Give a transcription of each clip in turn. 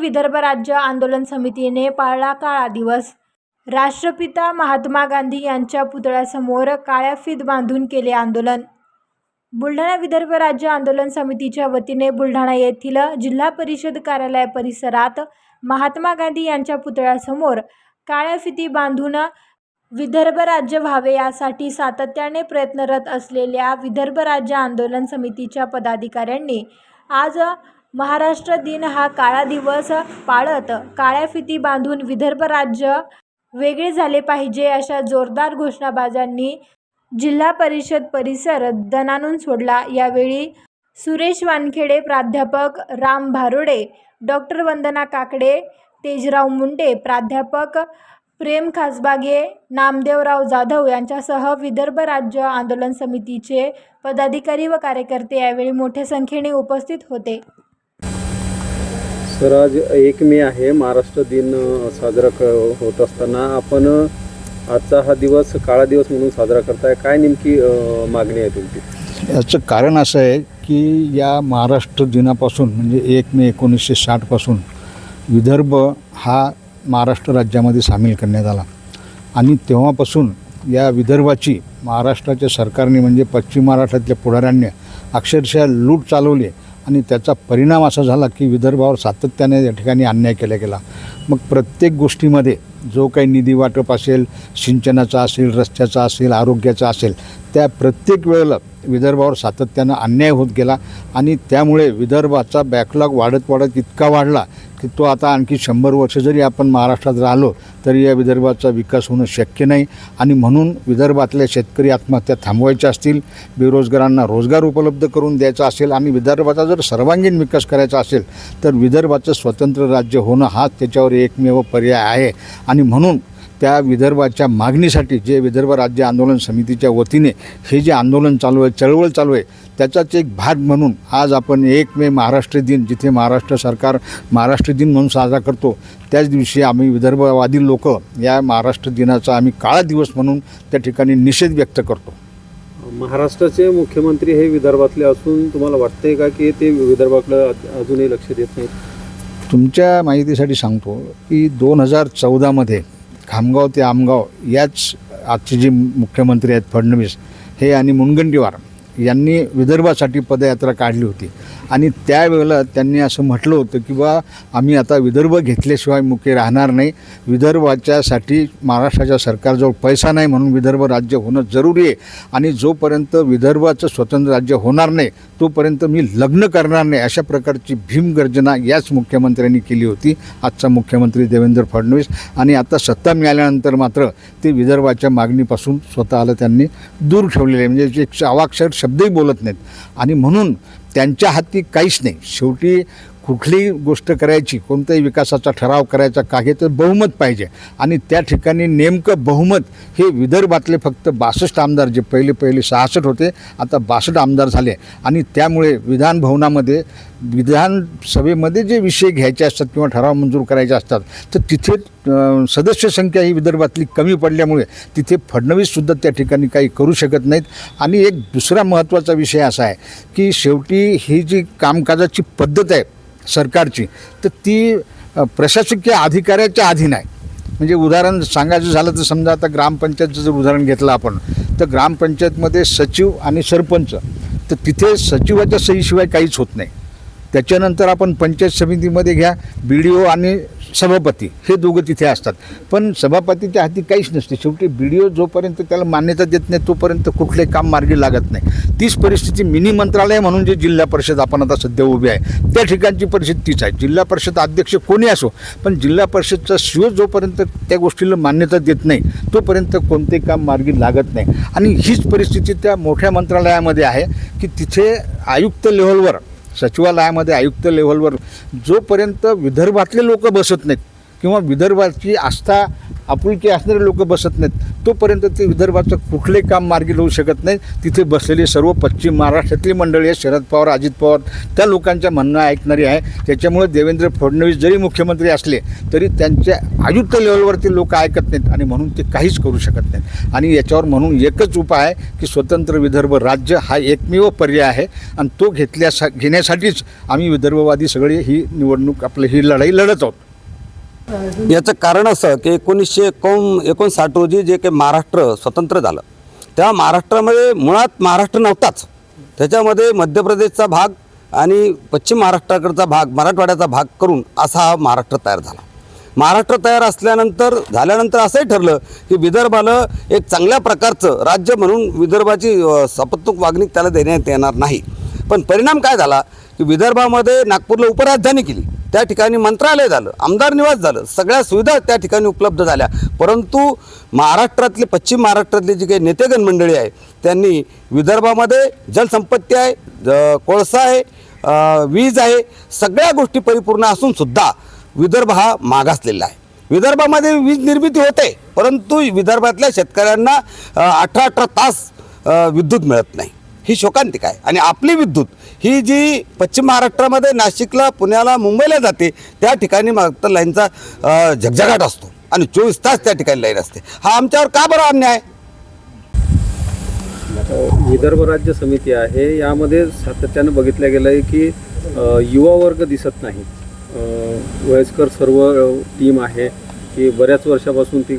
विदर्भ राज्य आंदोलन समितीने पाळला काळा दिवस. राष्ट्रपिता महात्मा गांधी यांच्या पुतळ्यासमोर काळ्या फीत बांधून केले आंदोलन. बुलढाणा विदर्भ राज्य आंदोलन समितीच्या वतीने बुलढाणा येथील जिल्हा परिषद कार्यालय परिसरात महात्मा गांधी यांच्या पुतळ्यासमोर काळ्या फिती बांधून विदर्भ राज्य व्हावे यासाठी सातत्याने प्रयत्नरत असलेल्या विदर्भ राज्य आंदोलन समितीच्या पदाधिकाऱ्यांनी आज महाराष्ट्र दिन हा काळा दिवस पाळत काळ्या फिती बांधून विदर्भ राज्य वेगळे झाले पाहिजे अशा जोरदार घोषणाबाजांनी जिल्हा परिषद परिसर दणाणून सोडला. यावेळी सुरेश वानखेडे प्राध्यापक राम भारोडे डॉक्टर वंदना काकडे तेजराव मुंडे प्राध्यापक प्रेम खासबागे नामदेवराव जाधव यांच्यासह विदर्भ राज्य आंदोलन समितीचे पदाधिकारी व कार्यकर्ते यावेळी मोठ्या संख्येने उपस्थित होते. सर आज एक मे आहे. महाराष्ट्र दिन साजरा क होत असताना आपण आजचा हा दिवस काळा दिवस म्हणून साजरा करताय. काय नेमकी मागणी आहे तुमची? याचं कारण असं आहे की या महाराष्ट्र दिनापासून म्हणजे एक मे एकोणीसशे साठपासून विदर्भ हा महाराष्ट्र राज्यामध्ये सामील करण्यात आला. आणि तेव्हापासून या विदर्भाची महाराष्ट्राच्या सरकारने म्हणजे पश्चिम महाराष्ट्रातल्या पुढाऱ्यांनी अक्षरशः लूट चालवली आणि त्याचा परिणाम असा झाला की विदर्भावर सातत्याने या ठिकाणी अन्याय केला गेला. मग प्रत्येक गोष्टीमध्ये जो काही निधी वाटप असेल सिंचनाचा असेल रस्त्याचा असेल आरोग्याचा असेल त्या प्रत्येक वेळेला विदर्भावर सातत्यानं अन्याय होत गेला आणि त्यामुळे विदर्भाचा बॅकलॉग वाढत वाढत इतका वाढला की तो आता आणखी शंभर वर्ष जरी आपण महाराष्ट्रात राहिलो तरी या विदर्भाचा विकास होणं शक्य नाही. आणि म्हणून विदर्भातल्या शेतकरी आत्महत्या थांबवायच्या असतील बेरोजगारांना रोजगार उपलब्ध करून द्यायचा असेल आणि विदर्भाचा जर सर्वांगीण विकास करायचा असेल तर विदर्भाचं स्वतंत्र राज्य होणं हाच त्याच्यावर एकमेव पर्याय आहे. आणि म्हणून त्या विदर्भाच्या मागणीसाठी जे विदर्भ राज्य आंदोलन समितीच्या वतीने हे जे आंदोलन चालू आहे चळवळ चालू आहे त्याचाच एक भाग म्हणून आज आपण एक मे महाराष्ट्र दिन जिथे महाराष्ट्र सरकार महाराष्ट्र दिन म्हणून साजरा करतो त्याच दिवशी आम्ही विदर्भवादी लोक या महाराष्ट्र दिनाचा आम्ही काळा दिवस म्हणून त्या ठिकाणी निषेध व्यक्त करतो. महाराष्ट्राचे मुख्यमंत्री हे विदर्भातले असून तुम्हाला वाटतंय का की ते विदर्भाकडे अजूनही लक्ष देत नाहीत? तुमच्या माहितीसाठी सांगतो की दोन हजार चौदामध्ये खामगाव ते आमगाव याच आजचे जे मुख्यमंत्री आहेत फडणवीस हे आणि मुनगंटीवार. यांनी विदर्भासाठी पदयात्रा काढली होती. आणि त्यावेळेला त्यांनी असं म्हटलं होतं की बा आम्ही आता विदर्भ घेतल्याशिवाय मुके राहणार नाही. विदर्भाच्यासाठी महाराष्ट्राच्या सरकारजवळ पैसा नाही म्हणून विदर्भ राज्य होणं जरुरी आहे. आणि जोपर्यंत विदर्भाचं स्वतंत्र राज्य होणार नाही तोपर्यंत मी लग्न करणार नाही अशा प्रकारची भीमगर्जना याच मुख्यमंत्र्यांनी केली होती. आजचा मुख्यमंत्री देवेंद्र फडणवीस. आणि आता सत्ता मिळाल्यानंतर मात्र ते विदर्भाच्या मागणीपासून स्वतःला त्यांनी दूर ठेवलेले आहे. म्हणजे एक अवाक्षर शब्दही बोलत नाहीत. आणि म्हणून त्यांच्या हाती काहीच नाही. शेवटी कुठलीही गोष्ट करायची कोणत्याही विकासाचा ठराव करायचा काही तर बहुमत पाहिजे. आणि त्या ठिकाणी नेमकं बहुमत हे विदर्भातले फक्त बासष्ट आमदार जे पहिले पहिले सहासष्ट होते आता बासष्ट आमदार झाले. आणि त्यामुळे विधानभवनामध्ये विधानसभेमध्ये जे विषय घ्यायचे असतात किंवा ठराव मंजूर करायचे असतात तर तिथे सदस्य संख्या ही विदर्भातली कमी पडल्यामुळे तिथे फडणवीससुद्धा त्या ठिकाणी काही करू शकत नाहीत. आणि एक दुसरा महत्त्वाचा विषय असा आहे की शेवटी ही जी कामकाजाची पद्धत आहे सरकारची तर ती प्रशासकीय अधिकाऱ्याच्या अधीन आहे म्हणजे उदाहरण सांगायचं झालं तर समजा आता ग्रामपंचायतचं जर उदाहरण घेतलं आपण तर ग्रामपंचायतमध्ये सचिव आणि सरपंच तर तिथे सचिवाच्या सहीशिवाय काहीच होत नाही. त्याच्यानंतर आपण पंचायत समितीमध्ये घ्या बी डी ओ आणि सभापती हे दोघं तिथे असतात. पण सभापतीच्या हाती काहीच नसते. शेवटी बी डी ओ जोपर्यंत त्याला मान्यता देत नाही तोपर्यंत कुठलंही काम मार्गी लागत नाही. तीच परिस्थिती मिनी मंत्रालय म्हणून जे जिल्हा परिषद आपण आता सध्या उभी आहे त्या ठिकाणची परिस्थिती तीच आहे. जिल्हा परिषद अध्यक्ष कोणी असो पण जिल्हा परिषदचा शिव जोपर्यंत त्या गोष्टीला मान्यता देत नाही तोपर्यंत कोणतेही काम मार्गी लागत नाही. आणि हीच परिस्थिती त्या मोठ्या मंत्रालयामध्ये आहे की तिथे आयुक्त लेव्हलवर सचिवालयामध्ये आयुक्त लेव्हलवर जोपर्यंत विदर्भातले लोक बसत नाहीत किंवा विदर्भाची आस्था आपुलकी असणारे लोक बसत नाहीत तोपर्यंत ते विदर्भाचं कुठले काम मार्गी लावू शकत नाही तिथे बसलेली सर्व पश्चिम महाराष्ट्रातली मंडळी आहे शरद पवार अजित पवार त्या लोकांच्या म्हणणं ऐकणारी आहे. त्याच्यामुळे देवेंद्र फडणवीस जरी मुख्यमंत्री असले तरी त्यांच्या आयुक्त लेवलवरती लोक ऐकत नाहीत आणि म्हणून ते काहीच करू शकत नाहीत. आणि याच्यावर म्हणून एकच उपाय आहे की स्वतंत्र विदर्भ राज्य हा एकमेव पर्याय आहे आणि तो घेतल्यासा घेण्यासाठीच आम्ही विदर्भवादी सगळे ही निवडणूक आपली ही लढाई लढत आहोत. याचं कारण असं की एकोणीसशे एकोण एकोणसाठ रोजी जे काही महाराष्ट्र स्वतंत्र झालं तेव्हा महाराष्ट्रामध्ये मुळात महाराष्ट्र नव्हताच. त्याच्यामध्ये मध्य प्रदेशचा भाग आणि पश्चिम महाराष्ट्राकडचा भाग मराठवाड्याचा भाग करून असा हा महाराष्ट्र तयार झाला. महाराष्ट्र तयार असल्यानंतर झाल्यानंतर असंही ठरलं की विदर्भाला एक चांगल्या प्रकारचं राज्य म्हणून विदर्भाची अ, सपत्तूक त्याला देण्यात येणार नाही. पण परिणाम काय झाला की विदर्भामध्ये नागपूरला उपराजधानी केली. त्या ठिकाणी मंत्रालय झालं आमदार निवास झालं सगळ्या सुविधा त्या ठिकाणी उपलब्ध झाल्या. परंतु महाराष्ट्रातले पश्चिम महाराष्ट्रातले जी काही नेतेगण मंडळी आहे त्यांनी विदर्भामध्ये जलसंपत्ती आहे ज- कोळसा आहे वीज आहे सगळ्या गोष्टी परिपूर्ण असूनसुद्धा विदर्भ हा मागासलेला आहे. विदर्भामध्ये वीज निर्मिती होते परंतु विदर्भातल्या शेतकऱ्यांना अठरा अठरा तास विद्युत मिळत नाही. ही शोकांतिक आहे. आणि आपली विद्युत ही जी पश्चिम महाराष्ट्रामध्ये नाशिकला पुण्याला मुंबईला जाते त्या ठिकाणी मात्र लाईनचा झगझगाट असतो. आणि चोवीस तास त्या ठिकाणी लाईन असते. हा आमच्यावर का बरं अन्याय? विदर्भ राज्य समिती आहे यामध्ये सातत्यानं बघितलं गेलं आहे की युवा वर्ग दिसत नाही. वयस्कर सर्व टीम आहे की बऱ्याच वर्षापासून ती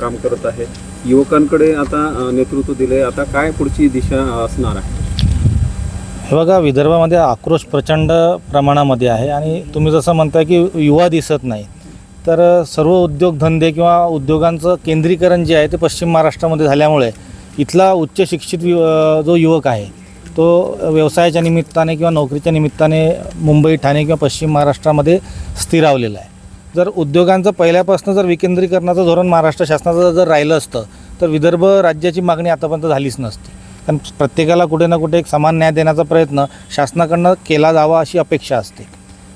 काम करत आहे. युवकांकडे आता नेतृत्व दिले आता काय पुढची दिशा असणार आहे? हे बघा विदर्भामध्ये आक्रोश प्रचंड प्रमाणामध्ये आहे. आणि तुम्ही जसं म्हणताय की युवा दिसत नाही. तर सर्व उद्योगधंदे किंवा उद्योगांचं केंद्रीकरण जे आहे ते पश्चिम महाराष्ट्रामध्ये झाल्यामुळे इथला उच्च शिक्षित यु जो युवक आहे तो व्यवसायाच्या निमित्ताने किंवा नोकरीच्या निमित्ताने मुंबई ठाणे किंवा पश्चिम महाराष्ट्रामध्ये स्थिरावलेला आहे. जर उद्योगांचं पहिल्यापासून जर विकेंद्रीकरणाचं धोरण महाराष्ट्र शासनाचं जर राहिलं असतं तर विदर्भ राज्याची मागणी आतापर्यंत झालीच नसती. कारण प्रत्येकाला कुठे ना कुठे एक समान न्याय देण्याचा प्रयत्न शासनाकडनं केला जावा अशी अपेक्षा असते.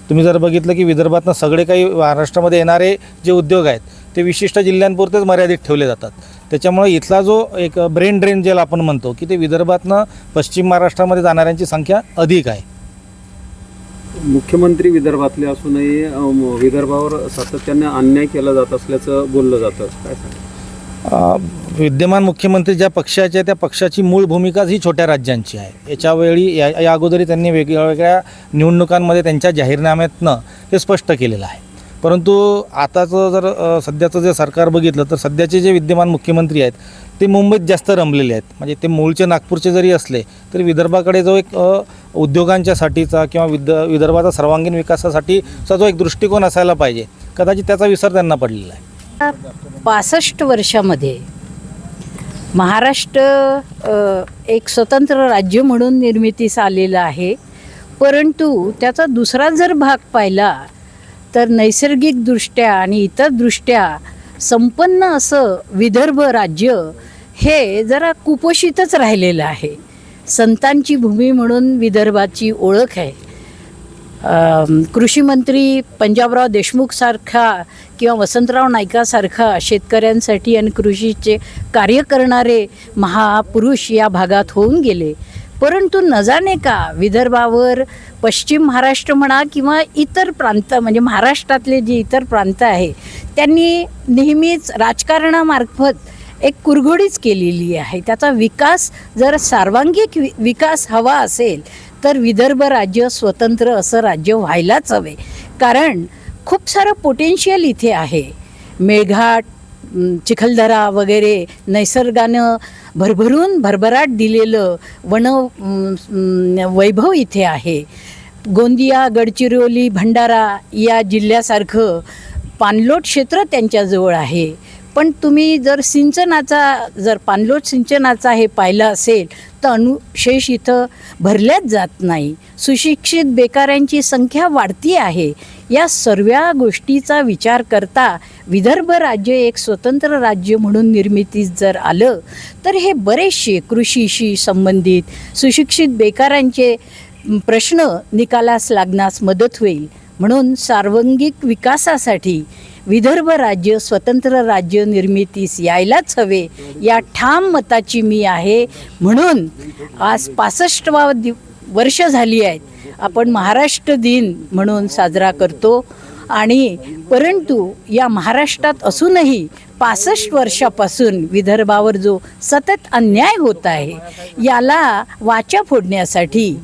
तुम्ही जर बघितलं की विदर्भातनं सगळे काही महाराष्ट्रामध्ये येणारे जे उद्योग आहेत ते विशिष्ट जिल्ह्यांपुरतेच मर्यादित ठेवले जातात. त्याच्यामुळे इथला जो एक ब्रेन ड्रेन ज्याला आपण म्हणतो की ते विदर्भातनं पश्चिम महाराष्ट्रामध्ये जाणाऱ्यांची संख्या अधिक आहे. मुख्यमंत्री विदर्भातले असूनही विदर्भावर सातत्याने अन्याय केला जात असल्याचं बोललं जातं. काय सांगा विद्यमान मुख्यमंत्री ज्या पक्षाचे त्या पक्षाची मूळ भूमिकाच ही छोट्या राज्यांची आहे. याच्यावेळी या या अगोदरी त्यांनी वेगवेगळ्या निवडणुकांमध्ये त्यांच्या जाहीरनाम्यातनं हे स्पष्ट केलेलं आहे. परंतु आताचं जर सध्याचं जे सरकार बघितलं तर सध्याचे जे विद्यमान मुख्यमंत्री आहेत ते मुंबईत जास्त रमलेले आहेत. म्हणजे ते मूळचे नागपूरचे जरी असले तरी विदर्भाकडे जो एक उद्योगांच्यासाठीचा किंवा विद विदर्भाचा सर्वांगीण विकासासाठीचा जो एक दृष्टिकोन असायला पाहिजे. कदाचित त्याचा विसर त्यांना पडलेला आहे. पासष्ट वर्षामध्ये महाराष्ट्र एक स्वतंत्र राज्य म्हणून निर्मितीस आलेलं आहे. परंतु त्याचा दुसरा जर भाग पाहिला तर नैसर्गिकदृष्ट्या आणि इतर दृष्ट्या संपन्न असं विदर्भ राज्य हे जरा कुपोषितच राहिलेलं आहे. संतांची भूमी म्हणून विदर्भाची ओळख आहे. कृषीमंत्री पंजाबराव देशमुखसारखा किंवा वसंतराव नाईकासारखा शेतकऱ्यांसाठी आणि कृषीचे कार्य करणारे महापुरुष या भागात होऊन गेले. परंतु न जाणे का विदर्भावर पश्चिम महाराष्ट्र म्हणा किंवा इतर प्रांत म्हणजे महाराष्ट्रातले जे इतर प्रांत आहे त्यांनी नेहमीच राजकारणामार्फत एक कुरघोडीच केलेली आहे. त्याचा विकास जर सर्वांगिक वि विकास हवा असेल तर विदर्भ राज्य स्वतंत्र असं राज्य व्हायलाच हवे. कारण खूप सारं पोटेन्शियल इथे आहे. मेळघाट चिखलदरा वगैरे नैसर्गानं भरभरून भरभराट दिलेलं वन वैभव इथे आहे. गोंदिया गडचिरोली भंडारा या जिल्ह्यासारखं पाणलोट क्षेत्र त्यांच्याजवळ आहे. पण तुम्ही जर सिंचनाचा जर पाणलोट सिंचनाचा हे पाहिलं असेल तर अनुशेष इथं भरल्याच जात नाही. सुशिक्षित बेकाऱ्यांची संख्या वाढती आहे. या सर्व गोष्टीचा विचार करता विदर्भ राज्य एक स्वतंत्र राज्य म्हणून निर्मितीस जर आलं तर हे बरेचसे कृषीशी संबंधित सुशिक्षित बेकारांचे प्रश्न निकालास लागण्यास मदत होईल. म्हणून सार्वंगिक विकासासाठी विदर्भ राज्य स्वतंत्र राज्य निर्मितीस यायलाच हवे. या ठाम मताची मी आहे. म्हणून आज पासष्टवा दि वर्ष झाली आहेत. आपण महाराष्ट्र दिन म्हणून साजरा करतो. आणि परंतु या महाराष्ट्रात असूनही पासष्ट वर्षापासून विदर्भावर जो सतत अन्याय होत आहे याला वाचा फोडण्यासाठी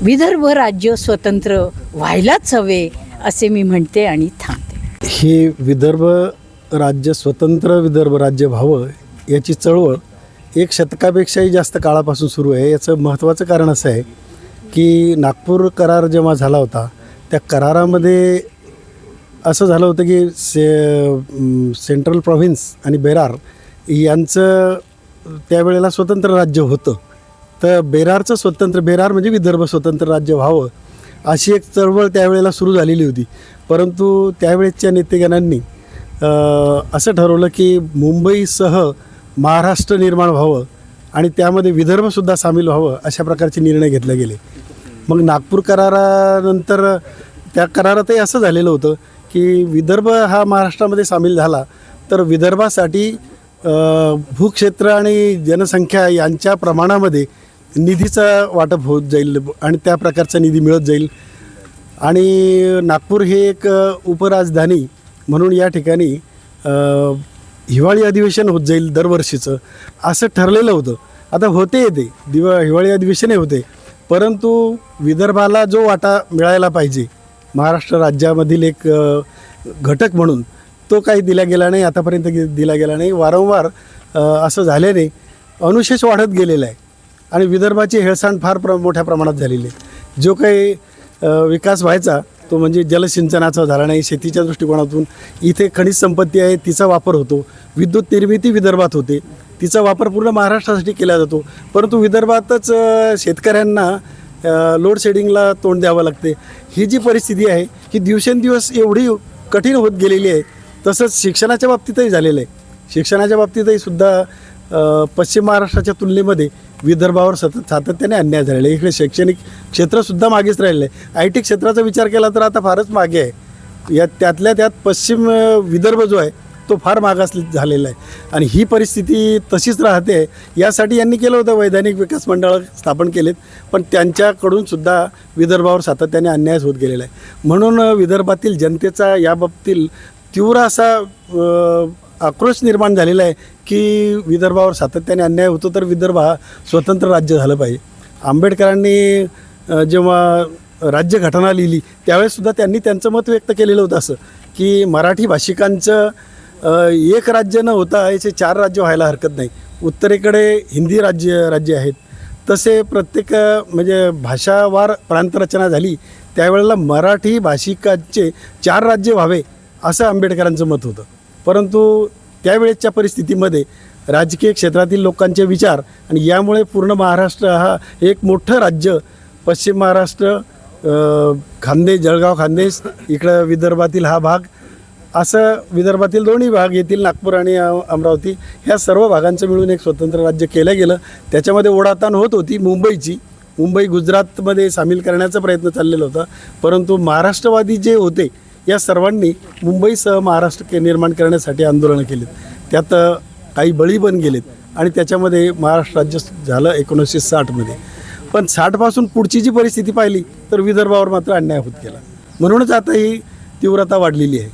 विदर्भ राज्य स्वतंत्र व्हायलाच हवे असे मी म्हणते आणि थांबते. हे विदर्भ राज्य स्वतंत्र विदर्भ राज्य व्हावं याची चळवळ एक शतकापेक्षाही जास्त काळापासून सुरू आहे. याचं महत्त्वाचं कारण असं आहे की नागपूर करार जेव्हा झाला होता त्या करारामध्ये असं झालं होतं की से सेंट्रल प्रॉव्हिन्स आणि बेरार यांचं त्यावेळेला स्वतंत्र राज्य होतं. तर बेरारचं स्वतंत्र बेरार म्हणजे विदर्भ स्वतंत्र राज्य व्हावं अशी एक चळवळ त्यावेळेला सुरू झालेली होती. परंतु त्यावेळेसच्या नेतेगणांनी असं ठरवलं की मुंबईसह महाराष्ट्र निर्माण व्हावं आणि त्यामध्ये विदर्भसुद्धा सामील व्हावं अशा प्रकारचे निर्णय घेतले गेले. मग नागपूर करारानंतर त्या करारातही असं झालेलं होतं की विदर्भ हा महाराष्ट्रामध्ये सामील झाला तर विदर्भासाठी भूक्षेत्र आणि जनसंख्या यांच्या प्रमाणामध्ये निधीचं वाटप होत जाईल आणि त्या प्रकारचा निधी मिळत जाईल. आणि नागपूर हे एक उपराजधानी म्हणून या ठिकाणी हिवाळी अधिवेशन होत जाईल दरवर्षीचं. असं ठरलेलं होतं. आता होते ते. दिवा हिवाळी अधिवेशनही होते. परंतु विदर्भाला जो वाटा मिळायला पाहिजे महाराष्ट्र राज्यामधील एक घटक म्हणून तो काही दिला गेला नाही आतापर्यंत दिला गेला नाही. वारंवार असं झाल्याने अनुशेष वाढत गेलेला आहे. आणि विदर्भाची हेळसांड फार प्र मोठ्या प्रमाणात झालेली आहे. जो काही विकास व्हायचा तो म्हणजे जलसिंचनाचा झाला नाही शेतीच्या दृष्टिकोनातून इथे खनिज संपत्ती आहे तिचा वापर होतो. विद्युत निर्मिती विदर्भात होते. तिचा वापर पूर्ण महाराष्ट्रासाठी केला जातो. परंतु विदर्भातच शेतकऱ्यांना लोड शेडिंगला तोंड द्यावं लागते. ही जी परिस्थिती आहे ही दिवसेंदिवस एवढी कठीण होत गेलेली आहे. तसंच शिक्षणाच्या बाबतीतही झालेलं आहे. शिक्षणाच्या बाबतीतही सुद्धा पश्चिम महाराष्ट्राच्या तुलनेमध्ये विदर्भावर सतत सातत्याने अन्याय झालेला आहे. इकडे शैक्षणिक क्षेत्रसुद्धा मागेच राहिलं आहे. आय टी क्षेत्राचा विचार केला तर आता फारच मागे आहे. या त्यातल्या त्यात पश्चिम विदर्भ जो आहे तो फार मागास झालेला आहे. आणि ही परिस्थिती तशीच राहते. यासाठी यांनी केलं होतं वैधानिक विकास मंडळ स्थापन केलेत. पण त्यांच्याकडून सुद्धा विदर्भावर सातत्याने अन्याय होत गेलेला आहे. म्हणून विदर्भातील जनतेचा याबाबतीत तीव्र असा आक्रोश निर्माण झालेला आहे की विदर्भावर सातत्याने अन्याय होतो तर विदर्भ हा स्वतंत्र राज्य झालं पाहिजे. आंबेडकरांनी जेव्हा राज्यघटना लिहिली त्यावेळेससुद्धा त्यांनी त्यांचं मत व्यक्त केलेलं होतं असं की मराठी भाषिकांचं एक राज्य न होता याचे चार राज्य व्हायला हरकत नाही. उत्तरेकडे हिंदी राज्य राज्य आहेत. तसे प्रत्येक म्हणजे भाषावार प्रांतरचना झाली त्यावेळेला मराठी भाषिकांचे चार राज्य व्हावे असं आंबेडकरांचं मत होतं. परंतु त्यावेळेसच्या परिस्थितीमध्ये राजकीय क्षेत्रातील लोकांचे विचार आणि यामुळे पूर्ण महाराष्ट्र हा एक मोठं राज्य पश्चिम महाराष्ट्र अ, खानदेश जळगाव खानदेश इकडं विदर्भातील हा भाग असं विदर्भातील दोन्ही भाग येथील नागपूर आणि अमरावती ह्या सर्व भागांचं मिळून एक स्वतंत्र राज्य केलं गेलं. त्याच्यामध्ये ओढाताण होत होती मुंबईची. मुंबई गुजरातमध्ये सामील करण्याचा प्रयत्न चाललेला होता. परंतु महाराष्ट्रवादी जे होते या सर्वांनी मुंबईसह महाराष्ट्र के निर्माण करण्यासाठी आंदोलनं केलीत. त्यात काही बळी पण गेलेत आणि त्याच्यामध्ये महाराष्ट्र राज्य झालं एकोणीसशे साठमध्ये. पण साठपासून पुढची जी परिस्थिती पाहिली तर विदर्भावर मात्र अन्याय होत गेला. म्हणूनच आता ही तीव्रता वाढलेली आहे.